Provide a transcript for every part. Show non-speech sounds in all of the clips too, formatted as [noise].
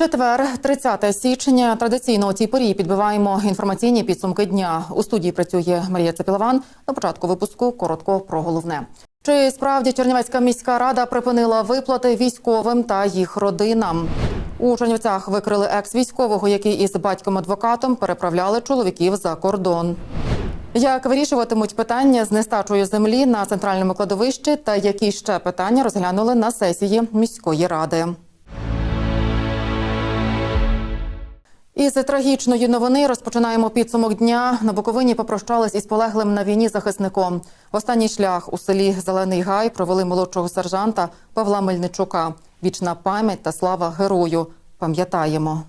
Четвер, 30 січня. Традиційно у цій порі підбиваємо інформаційні підсумки дня. У студії працює Марія Цепілован. На початку випуску коротко про головне. Чи справді Чернівецька міська рада припинила виплати військовим та їх родинам? У Чернівцях викрили екс-військового, який із батьком-адвокатом переправляли чоловіків за кордон. Як вирішуватимуть питання з нестачою землі на центральному кладовищі та які ще питання розглянули на сесії міської ради? Із трагічної новини розпочинаємо підсумок дня. На Буковині попрощались із полеглим на війні захисником. В останній шлях у селі Зелений Гай провели молодшого сержанта Павла Мельничука. Вічна пам'ять та слава герою. Пам'ятаємо.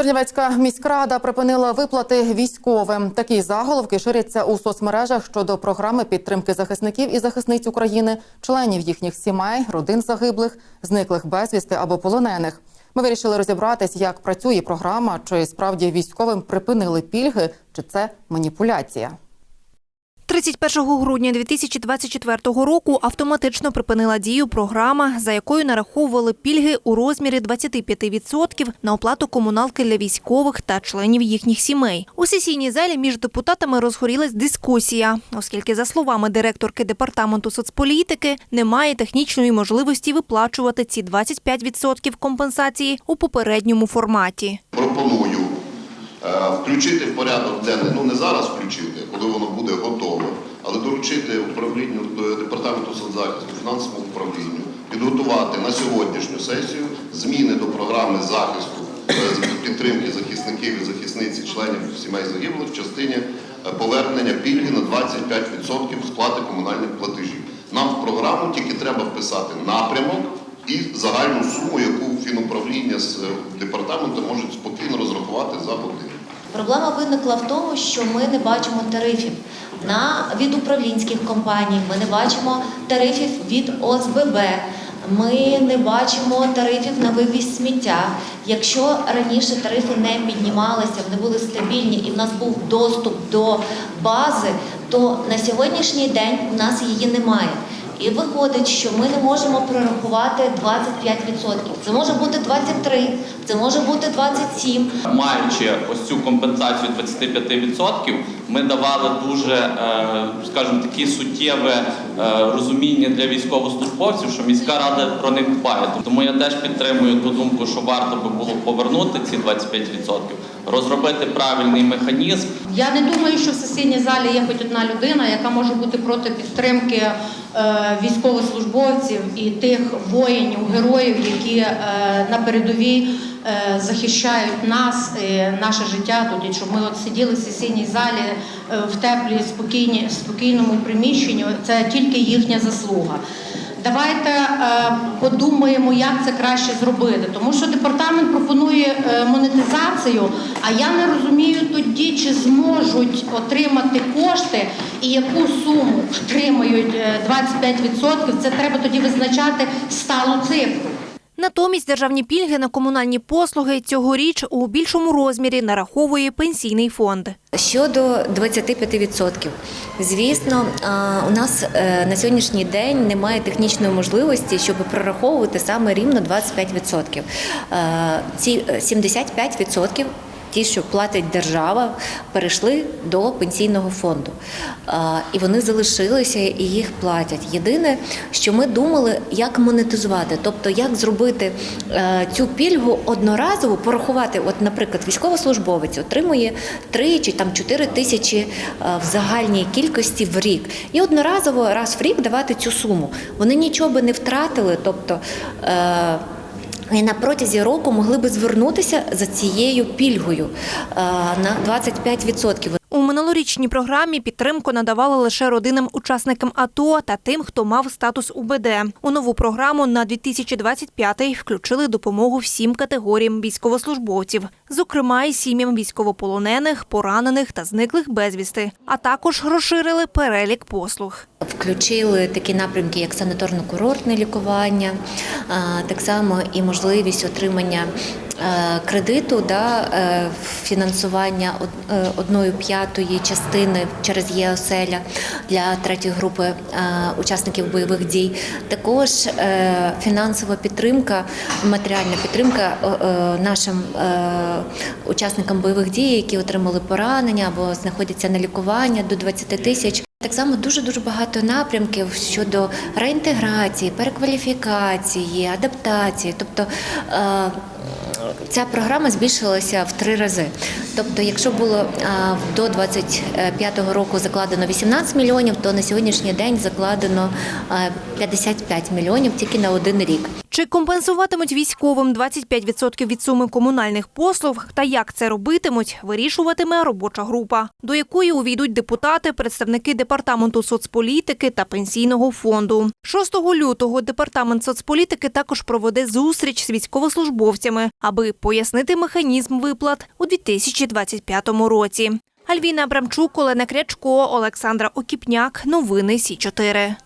Чернівецька міськрада припинила виплати військовим. Такі заголовки ширяться у соцмережах щодо програми підтримки захисників і захисниць України, членів їхніх сімей, родин загиблих, зниклих безвісти або полонених. Ми вирішили розібратись, як працює програма, чи справді військовим припинили пільги, чи це маніпуляція. 31 грудня 2024 року автоматично припинила дію програма, за якою нараховували пільги у розмірі 25% на оплату комуналки для військових та членів їхніх сімей. У сесійній залі між депутатами розгорілась дискусія, оскільки, за словами директорки департаменту соцполітики, немає технічної можливості виплачувати ці 25% компенсації у попередньому форматі. пропоную включити в порядок денний, ну не зараз включити, коли воно буде готове, але доручити управлінню до департаменту соцзахисту, фінансовому управлінню, підготувати на сьогоднішню сесію зміни до програми захисту е, підтримки захисників і захисниць членів сімей загиблих в частині е, повернення пільги на 25% сплати комунальних платежів. Нам в програму тільки треба вписати напрямок і загальну суму, яку фінуправління з е, департаменту можуть спокійно розрахувати за будинок. Проблема виникла в тому, що ми не бачимо тарифів на від управлінських компаній. Ми не бачимо тарифів від ОСББ. Ми не бачимо тарифів на вивіз сміття. Якщо раніше тарифи не піднімалися, вони були стабільні і в нас був доступ до бази, то на сьогоднішній день у нас її немає. І виходить, що ми не можемо прорахувати 25%. Це може бути 23, це може бути 27. Маючи ось цю компенсацію 25%, ми давали дуже, е, скажімо, таке суттєве е, розуміння для військовослужбовців, що міська рада про них дбає. Тому я теж підтримую ту думку, що варто би було повернути ці 25%, розробити правильний механізм. Я не думаю, що в сесійній залі є хоч одна людина, яка може бути проти підтримки е, військовослужбовців і тих воїнів, героїв, які е, на передовій е, захищають нас, і наше життя тут. І щоб ми от сиділи в сесійній залі в теплій, спокійні, спокійному приміщенні, це тільки їхня заслуга. Давайте е, подумаємо, як це краще зробити, тому що департамент пропонує е, монетизацію. А я не розумію тоді, чи зможуть отримати кошти і яку суму отримають е, 25%. Це треба тоді визначати сталу цифру. Натомість державні пільги на комунальні послуги цьогоріч у більшому розмірі нараховує пенсійний фонд. Щодо 25%, звісно, у нас е, на сьогоднішній день немає технічної можливості, щоб прораховувати саме рівно 25%. Е, Ці е, 75% Ті, що платить держава, перейшли до пенсійного фонду. І вони залишилися і їх платять. Єдине, що ми думали, як монетизувати, тобто як зробити е, цю пільгу одноразово, порахувати. От, наприклад, військовослужбовець отримує 3 чи там 4 тисячі е, в загальній кількості в рік. І одноразово раз в рік давати цю суму. Вони нічого би не втратили, тобто. На протязі року могли би звернутися за цією пільгою е, на 25%. Минулорічній програмі підтримку надавали лише родинам учасникам АТО та тим, хто мав статус УБД. У нову програму на 2025 включили допомогу всім категоріям військовослужбовців, зокрема і сім'ям військовополонених, поранених та зниклих безвісти, а також розширили перелік послуг. Включили такі напрямки, як санаторно-курортне лікування, так само і можливість отримання кредиту да, е, фінансування е, одної п'ятої частини через ЄОСЕЛЯ для третьої групи е, учасників бойових дій. Також е, фінансова підтримка, матеріальна підтримка е, е, нашим е, учасникам бойових дій, які отримали поранення або знаходяться на лікуванні до 20 тисяч. Так само дуже дуже багато напрямків щодо реінтеграції, перекваліфікації, адаптації. Тобто е, ця програма збільшилася в три рази. Тобто, якщо було до 25-го року закладено 18 мільйонів, то на сьогоднішній день закладено е, 55 мільйонів тільки на один рік. Чи компенсуватимуть військовим 25% від суми комунальних послуг та як це робитимуть, вирішуватиме робоча група, до якої увійдуть депутати, представники департаменту соцполітики та пенсійного фонду. 6 лютого департамент соцполітики також проведе зустріч з військовослужбовцями, аби пояснити механізм виплат у 2025 році. Альвіна Абрамчук, Олена Крячко, Олександра Окіпняк. Новини Сі 4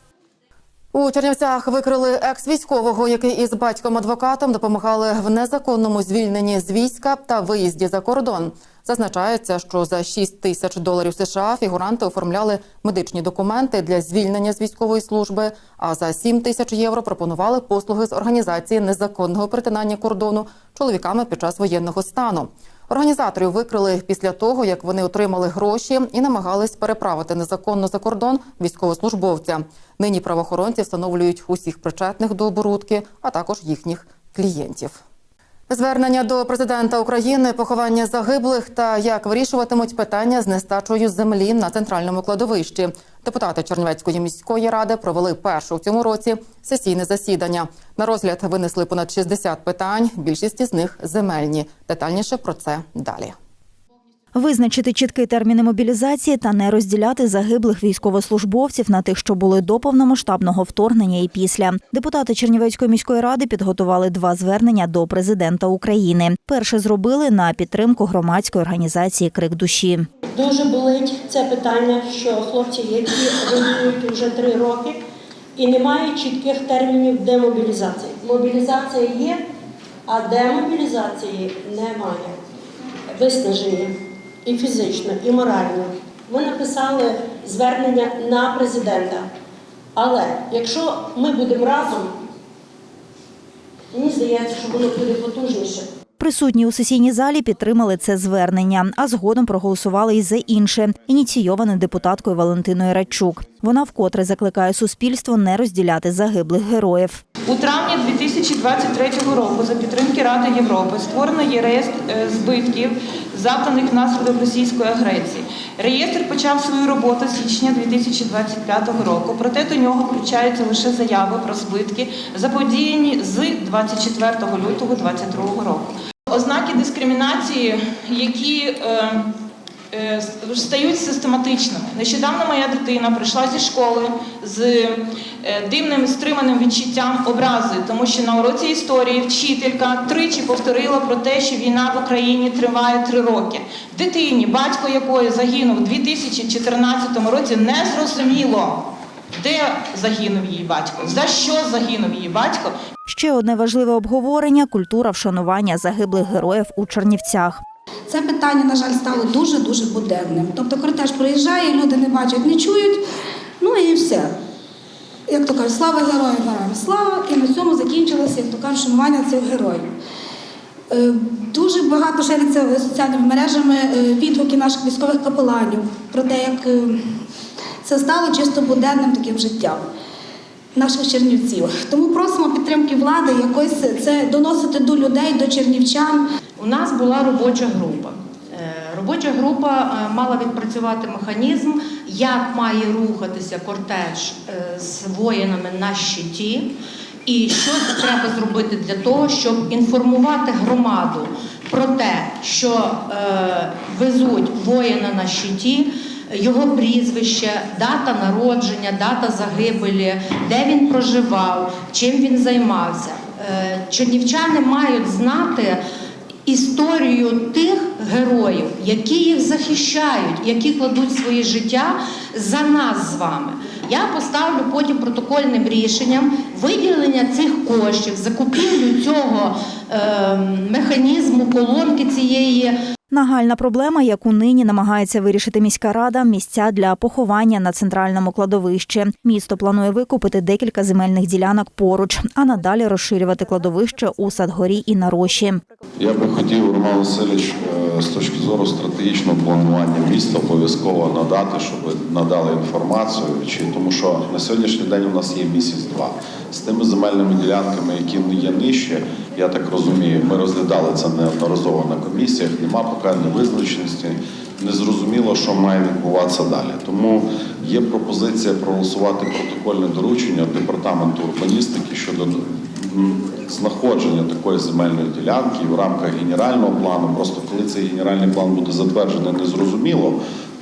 У Чернівцях викрили екс-військового, який із батьком-адвокатом допомагали в незаконному звільненні з війська та виїзді за кордон. Зазначається, що за 6 тисяч доларів США фігуранти оформляли медичні документи для звільнення з військової служби, а за 7 тисяч євро пропонували послуги з організації незаконного перетинання кордону чоловіками під час воєнного стану. Організаторів викрили після того, як вони отримали гроші і намагались переправити незаконно за кордон військовослужбовця. Нині правоохоронці встановлюють усіх причетних до оборудки, а також їхніх клієнтів. Звернення до президента України, поховання загиблих та як вирішуватимуть питання з нестачою землі на центральному кладовищі. Депутати Чернівецької міської ради провели перше у цьому році сесійне засідання. На розгляд винесли понад 60 питань. Більшість із них земельні. Детальніше про це далі. Визначити чіткі терміни мобілізації та не розділяти загиблих військовослужбовців на тих, що були до повномасштабного вторгнення і після. Депутати Чернівецької міської ради підготували два звернення до президента України. Перше зробили на підтримку громадської організації Крик душі. Дуже болить це питання, що хлопці, які воюють вже три роки, і немає чітких термінів демобілізації. Мобілізація є, а демобілізації немає. Виснаження і фізично, і морально. Ми написали звернення на президента. Але якщо ми будемо разом, мені здається, що воно буде потужніше. Присутні у сесійній залі підтримали це звернення, а згодом проголосували і за інше, ініційоване депутаткою Валентиною Радчук. Вона вкотре закликає суспільство не розділяти загиблих героїв. У травні 2023 року за підтримки Ради Європи створено є реєстр е, збитків, завданих внаслідок російської агресії. Реєстр почав свою роботу з січня 2025 року, проте до нього включаються лише заяви про збитки, заподіяні з 24 лютого 2022 року. Ознаки дискримінації, які е, стають систематичними. Нещодавно моя дитина прийшла зі школи з е, дивним стриманим відчуттям образи, тому що на уроці історії вчителька тричі повторила про те, що війна в Україні триває три роки. Дитині, батько якої загинув у 2014 році, не зрозуміло, де загинув її батько, за що загинув її батько, Ще одне важливе обговорення культура вшанування загиблих героїв у Чернівцях. Це питання, на жаль, стало дуже-дуже буденним. Тобто кортеж проїжджає, люди не бачать, не чують, ну і все. Як то кажуть, слава героям, героям слава, і на цьому закінчилося, як то кажуть, шанування цих героїв. Е, Дуже багато шириться соціальними мережами е, відгуки наших військових капеланів про те, як е, це стало чисто буденним таким життям наших чернівців. Тому просимо підтримки влади якось це доносити до людей, до чернівчан. У нас була робоча група. Е, Робоча група е, мала відпрацювати механізм, як має рухатися кортеж е, з воїнами на щиті, і що треба зробити для того, щоб інформувати громаду про те, що везуть воїна на щиті, його прізвище, дата народження, дата загибелі, де він проживав, чим він займався. Чернівчани мають знати історію тих героїв, які їх захищають, які кладуть своє життя за нас з вами. Я поставлю потім протокольним рішенням виділення цих коштів, закупівлю цього е, механізму, колонки цієї Нагальна проблема, яку нині намагається вирішити міська рада, місця для поховання на центральному кладовищі. Місто планує викупити декілька земельних ділянок поруч, а надалі розширювати кладовище у Садгорі і на Роші. Я би хотів, Роман Васильович, е, з точки зору стратегічного планування міста обов'язково надати, щоб надали інформацію, чи тому що на сьогоднішній день у нас є місяць-два. З тими земельними ділянками, які є нижче, я так розумію, ми розглядали це неодноразово на комісіях, нема поки невизначеності, не зрозуміло, що має відбуватися далі. Тому є пропозиція проголосувати протокольне доручення департаменту урбаністики щодо знаходження такої земельної ділянки в рамках генерального плану. Просто коли цей генеральний план буде затверджений, не зрозуміло.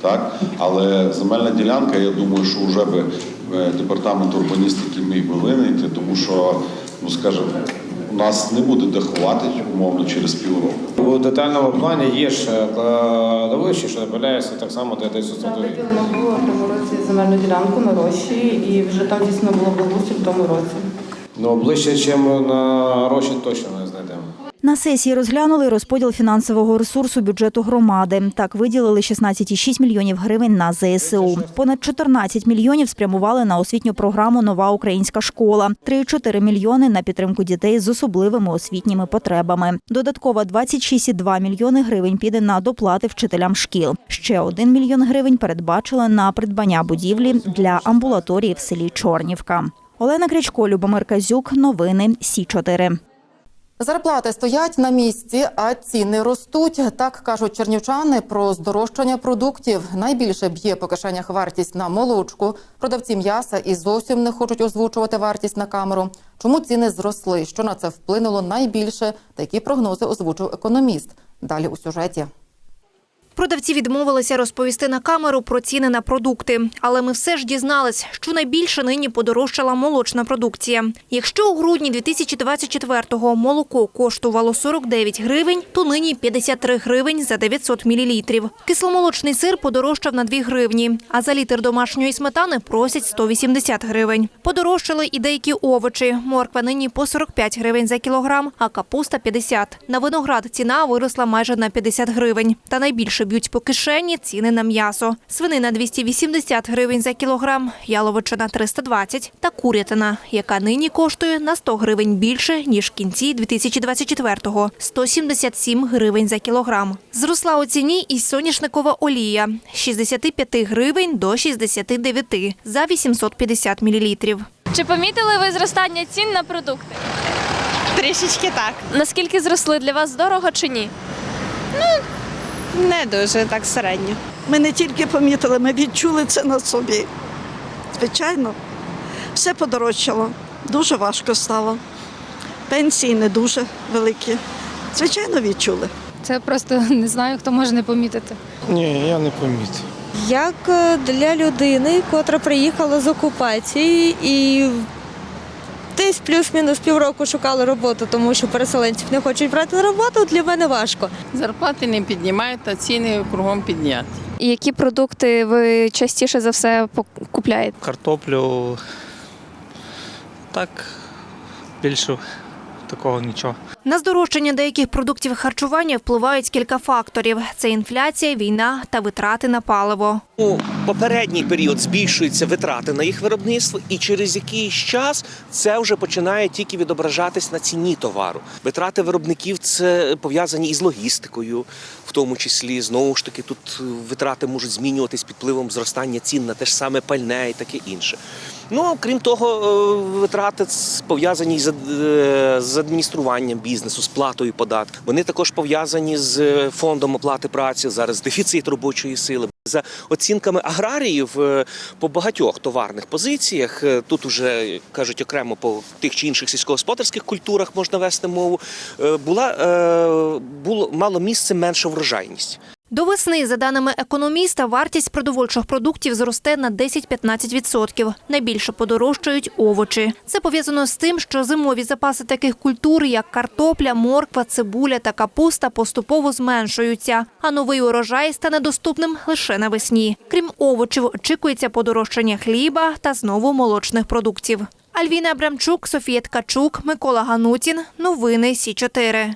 Так, але земельна ділянка, я думаю, що вже би департамент урбаністики міг би винайти, тому що, ну скажімо, у нас не буде де ховати умовно через півроку. У детальному плані є ж кладовище, що направляється так само для десь було в тому році земельну ділянку на Рощі, і вже там дійсно було благоустрій в тому році. Ну, ближче, ніж на гроші, точно. На сесії розглянули розподіл фінансового ресурсу бюджету громади. Так виділили 16,6 мільйонів гривень на ЗСУ. Понад 14 мільйонів спрямували на освітню програму Нова українська школа, 3,4 мільйони на підтримку дітей з особливими освітніми потребами. Додатково 26,2 мільйони гривень піде на доплати вчителям шкіл. Ще 1 мільйон гривень передбачили на придбання будівлі для амбулаторії в селі Чорнівка. Олена Крячко, Любомир Казюк. Новини Сі 4 Зарплати стоять на місці, а ціни ростуть. Так кажуть чернівчани про здорожчання продуктів. Найбільше б'є по кишенях вартість на молочку. Продавці м'яса і зовсім не хочуть озвучувати вартість на камеру. Чому ціни зросли? Що на це вплинуло найбільше? Такі прогнози озвучив економіст? Далі у сюжеті. Продавці відмовилися розповісти на камеру про ціни на продукти, але ми все ж дізнались, що найбільше нині подорожчала молочна продукція. Якщо у грудні 2024-го молоко коштувало 49 гривень, то нині 53 гривень за 900 мілілітрів. Кисломолочний сир подорожчав на 2 гривні, а за літр домашньої сметани просять 180 гривень. Подорожчали і деякі овочі. Морква нині по 45 гривень за кілограм, а капуста 50. На виноград ціна виросла майже на 50 гривень. Та найбільше б'ють по кишені ціни на м'ясо. Свинина 280 гривень за кілограм, яловичина 320 та курятина, яка нині коштує на 100 гривень більше, ніж в кінці 2024-го – 177 гривень за кілограм. Зросла у ціні і соняшникова олія – з 65 гривень до 69 за 850 мілілітрів. Чи помітили ви зростання цін на продукти? Трішечки так. Наскільки зросли для вас дорого чи ні? Не дуже так середньо. Ми не тільки помітили, ми відчули це на собі. Звичайно, все подорожчало, дуже важко стало. Пенсії не дуже великі. Звичайно, відчули. Це просто [laughs] не знаю, хто може не помітити. Ні, я не помітив. Як е, для людини, котра приїхала з окупації і десь плюс-мінус півроку шукала роботу, тому що переселенців не хочуть брати на роботу, для мене важко. Зарплати не піднімають, а ціни кругом підняти. І які продукти ви частіше за все купляєте? Картоплю. Так, більше такого нічого. На здорожчання деяких продуктів харчування впливають кілька факторів: це інфляція, війна та витрати на паливо. У попередній період збільшуються витрати на їх виробництво, і через якийсь час це вже починає тільки відображатись на ціні товару. Витрати виробників це пов'язані із логістикою, в тому числі знову ж таки тут витрати можуть змінюватись під впливом зростання цін на те ж саме пальне і таке інше. Ну крім того, е, витрати пов'язані з, е, з адмініструванням бізнесу, з платою податків. Вони також пов'язані з е, фондом оплати праці. Зараз дефіцит робочої сили. За оцінками аграріїв по багатьох товарних позиціях, тут уже кажуть окремо по тих чи інших сільськогосподарських культурах можна вести мову. Була було мало місце менша врожайність. До весни, за даними економіста, вартість продовольчих продуктів зросте на 10-15%. Найбільше подорожчають овочі. Це пов'язано з тим, що зимові запаси таких культур, як картопля, морква, цибуля та капуста, поступово зменшуються, а новий урожай стане доступним лише навесні. Крім овочів, очікується подорожчання хліба та знову молочних продуктів. Альвіна Абрамчук, Софія Ткачук, Микола Ганутін. Новини Сі 4